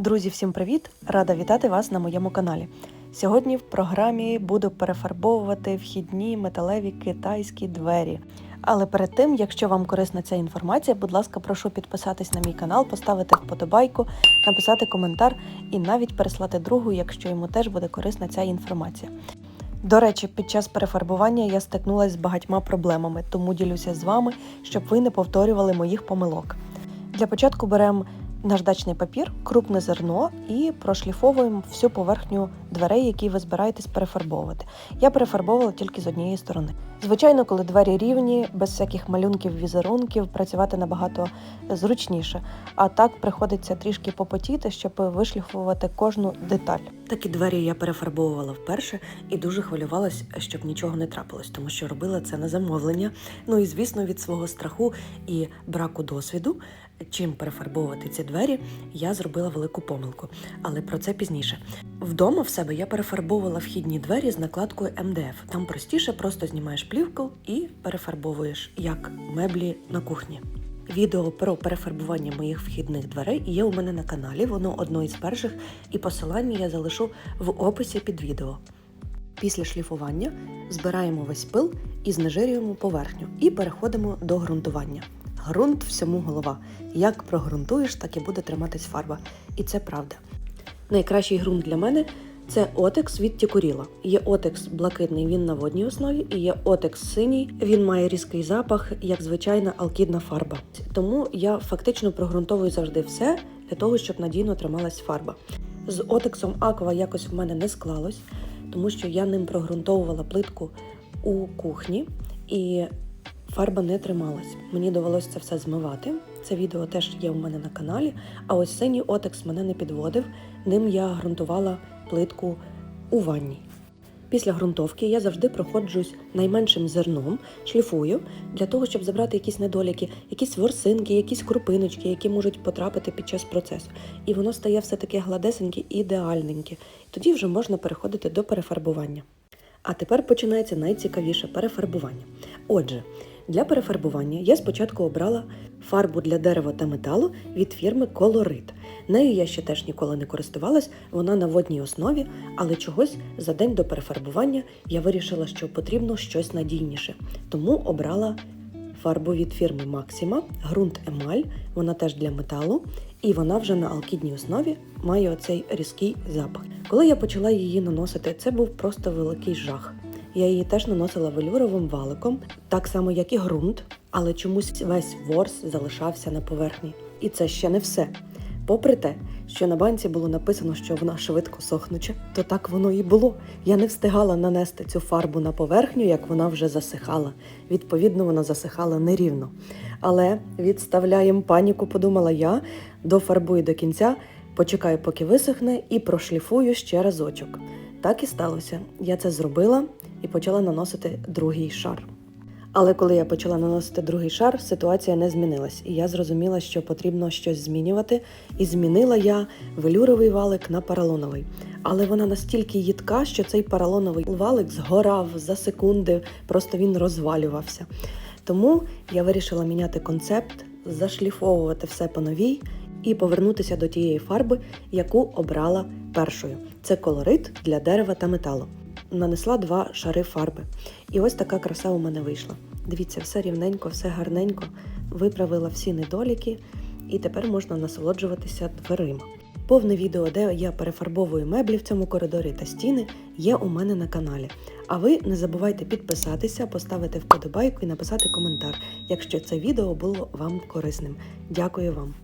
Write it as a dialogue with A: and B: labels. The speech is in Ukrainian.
A: Друзі, всім привіт! Рада вітати вас на моєму каналі. Сьогодні в програмі буду перефарбовувати вхідні металеві китайські двері. Але перед тим, якщо вам корисна ця інформація, будь ласка, прошу підписатись на мій канал, поставити вподобайку, написати коментар і навіть переслати другу, якщо йому теж буде корисна ця інформація. До речі, під час перефарбування я стикнулася з багатьма проблемами, тому ділюся з вами, щоб ви не повторювали моїх помилок. Для початку беремо наждачний папір, крупне зерно і прошліфовуємо всю поверхню дверей, які ви збираєтесь перефарбовувати. Я перефарбовувала тільки з однієї сторони. Звичайно, коли двері рівні, без всяких малюнків, візерунків, працювати набагато зручніше. А так приходиться трішки попотіти, щоб вишліфувати кожну деталь. Такі двері я перефарбовувала вперше і дуже хвилювалась, щоб нічого не трапилось, тому що робила це на замовлення. Ну і звісно, від свого страху і браку досвіду, чим перефарбовувати ці двері, я зробила велику помилку. Але про це пізніше. Вдома в себе я перефарбовувала вхідні двері з накладкою МДФ. Там простіше просто знімаєш плівку і перефарбовуєш як меблі на кухні. Відео про перефарбування моїх вхідних дверей є у мене на каналі. Воно одно із перших, і посилання я залишу в описі під відео. Після шліфування збираємо весь пил і знежирюємо поверхню і переходимо до ґрунтування. Ґрунт всьому голова. Як прогрунтуєш, так і буде триматись фарба. І це правда. Найкращий ґрунт для мене це отекс від Тікуріла. Є отекс блакитний, він на водній основі, і є отекс синій. Він має різкий запах, як звичайна алкідна фарба. Тому я фактично прогрунтовую завжди все для того, щоб надійно трималась фарба. З отексом аква якось в мене не склалось, тому що я ним прогрунтовувала плитку у кухні і фарба не трималась. Мені довелося це все змивати. Це відео теж є у мене на каналі. А ось синій отекс мене не підводив. Ним я ґрунтувала плитку у ванні. Після ґрунтовки я завжди проходжусь найменшим зерном, шліфую для того, щоб забрати якісь недоліки, якісь ворсинки, якісь крупиночки, які можуть потрапити під час процесу. І воно стає все таке гладесеньке, ідеальненьке. Тоді вже можна переходити до перефарбування. А тепер починається найцікавіше перефарбування. Отже, для перефарбування я спочатку обрала фарбу для дерева та металу від фірми Колорит. Нею я ще теж ніколи не користувалась, вона на водній основі, але чогось за день до перефарбування я вирішила, що потрібно щось надійніше. Тому обрала фарбу від фірми Maxima, ґрунт Емаль, вона теж для металу, і вона вже на алкідній основі має оцей різкий запах. Коли я почала її наносити, це був просто великий жах. Я її теж наносила велюровим валиком, так само як і ґрунт, але чомусь весь ворс залишався на поверхні. І це ще не все. Попри те, що на банці було написано, що вона швидко сохнуча, то так воно і було. Я не встигала нанести цю фарбу на поверхню, як вона вже засихала. Відповідно, вона засихала нерівно. Але відставляємо паніку, подумала я, дофарбую до кінця, почекаю, поки висохне, і прошліфую ще разочок. Так і сталося. Я це зробила і почала наносити другий шар. Але коли я почала наносити другий шар, ситуація не змінилась, і я зрозуміла, що потрібно щось змінювати. І змінила я велюровий валик на поролоновий. Але вона настільки їдка, що цей поролоновий валик згорав за секунди, просто він розвалювався. Тому я вирішила міняти концепт, зашліфовувати все по новій і повернутися до тієї фарби, яку обрала першою. Це колорит для дерева та металу. Нанесла два шари фарби. І ось така краса у мене вийшла. Дивіться, все рівненько, все гарненько, виправила всі недоліки, і тепер можна насолоджуватися дверима. Повне відео, де я перефарбовую меблі в цьому коридорі та стіни, є у мене на каналі. А ви не забувайте підписатися, поставити вподобайку і написати коментар, якщо це відео було вам корисним. Дякую вам!